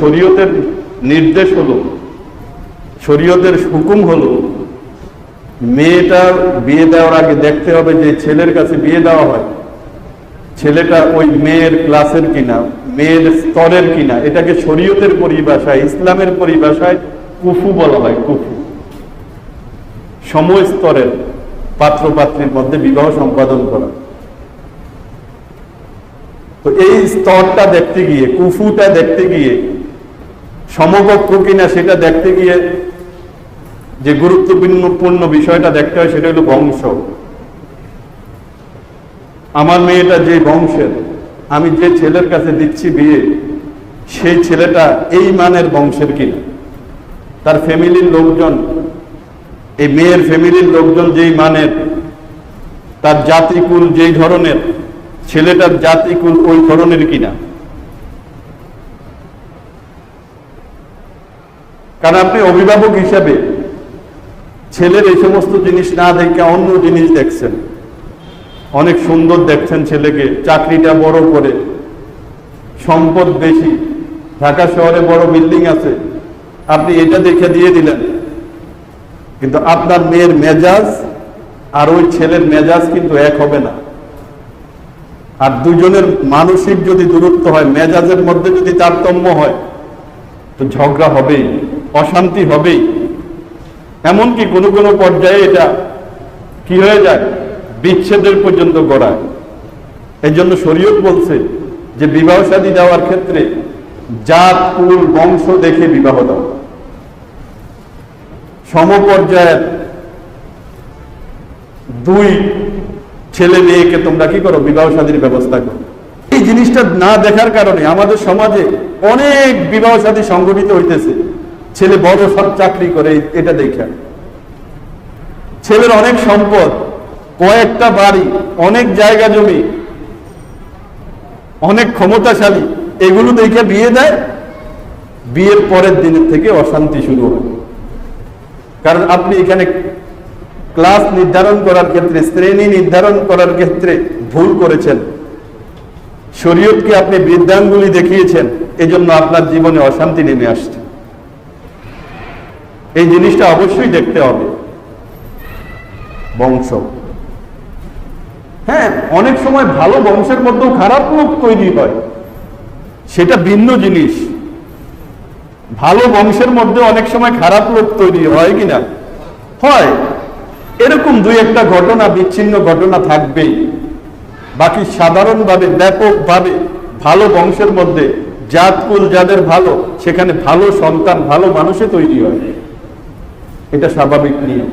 শরীয়তের নির্দেশ হলো, শরীয়তের হুকুম হলো, মেয়েটা বিয়ে দেওয়ার আগে দেখতে হবে যে ছেলের কাছে বিয়ে দেওয়া হয়। ছেলেটা ওই মেয়ের ক্লাসের কিনা, মেয়ের স্তরের কিনা, এটাকে শরীয়তের পরিভাষায়, ইসলামের পরিভাষায় কুফু বলা হয়, কুফু। সময় স্তরের পাত্র পাত্রীর মধ্যে বিবাহ সম্পাদন করা। তো এই স্তরটা দেখতে গিয়ে, কুফুটা দেখতে গিয়ে, সমকক্ষ কিনা সেটা দেখতে গিয়ে যে গুরুত্বপূর্ণ বিষয়টা দেখতে হয় সেটা হলো বংশ। আমার মেয়েটা যে বংশের, আমি যে ছেলের কাছে দিচ্ছি বিয়ে, সেই ছেলেটা এই মানের বংশের কিনা। তার ফ্যামিলির লোকজন, এই মেয়ের ফ্যামিলির লোকজন যেই মানের, তার জাতিকুল যেই ধরনের ছেলেটার জাতিকুল ওই ধরনের কিনা? কারণ আপনি অভিভাবক হিসাবে ছেলের এই সমস্ত জিনিস না দেখে অন্য জিনিস দেখছেন। অনেক সুন্দর দেখছেন ছেলেকে, চাকরিটা বড় করে। সম্পদ বেশি। ঢাকা শহরে বড় বিল্ডিং আছে। আপনি এটা দেখে দিয়ে দিলেন। কিন্তু আপনার মেয়ের মেজাজ আর ওই ছেলের মেজাজ কিন্তু এক হবে না। আর দুজনের মানসিক যদি দূরত্ব হয়, মেজাজের মধ্যে যদি তারতম্য হয়, তো ঝগড়া হবেই, অশান্তি হবেই। এমনকি কোনো কোনো পর্যায়ে এটা কি হয়ে যায়? বিচ্ছেদের পর্যন্ত গড়ায়। এই জন্য শরীয়ত বলছে যে বিবাহ শাদী দেওয়ার ক্ষেত্রে জাত, কুল, বংশ দেখে বিবাহ দাও। সমপর্যায়ের দুই ছেলে মেয়েকে তোমরা কি করো? বিবাহ শাদীর ব্যবস্থা করো। এই জিনিসটা না দেখার কারণে আমাদের সমাজে অনেক বিবাহ শাদী সংগঠিত হইতেছে। ছেলে বড় সব চাকরি করে, এটা দেখে ছেলের অনেক সম্পদ, কয়েকটা বাড়ি, অনেক জায়গা জমি, অনেক ক্ষমতাশালী, এগুলো দেখে বিয়ে দেয়। বিয়ের পরের দিনের থেকে অশান্তি শুরু হয়। কারণ আপনি এখানে ক্লাস নির্ধারণ করার ক্ষেত্রে, শ্রেণি নির্ধারণ করার ক্ষেত্রে ভুল করেছেন। শরীয়তকে আপনি বিদ্যাঙ্গুলি দেখিয়েছেন, এজন্য আপনার জীবনে অশান্তি নেমে আসছে। এই জিনিসটা অবশ্যই দেখতে হবে। বংশ। হ্যাঁ অনেক সময় ভালো বংশের মধ্যেও খারাপ লোক তৈরি হয়। সেটা ভিন্ন জিনিস। ভালো বংশের মধ্যে অনেক সময় খারাপ লোক তৈরি হয় কিনা হয়। এরকম দুই একটা ঘটনা, বিচ্ছিন্ন ঘটনা থাকবেই। বাকি সাধারণভাবে, ব্যাপকভাবে, ভালো বংশের মধ্যে জাতকুল যাদের ভালো, সেখানে ভালো সন্তান, ভালো মানুষে তৈরি হয়। এটা স্বাভাবিক নিয়ম।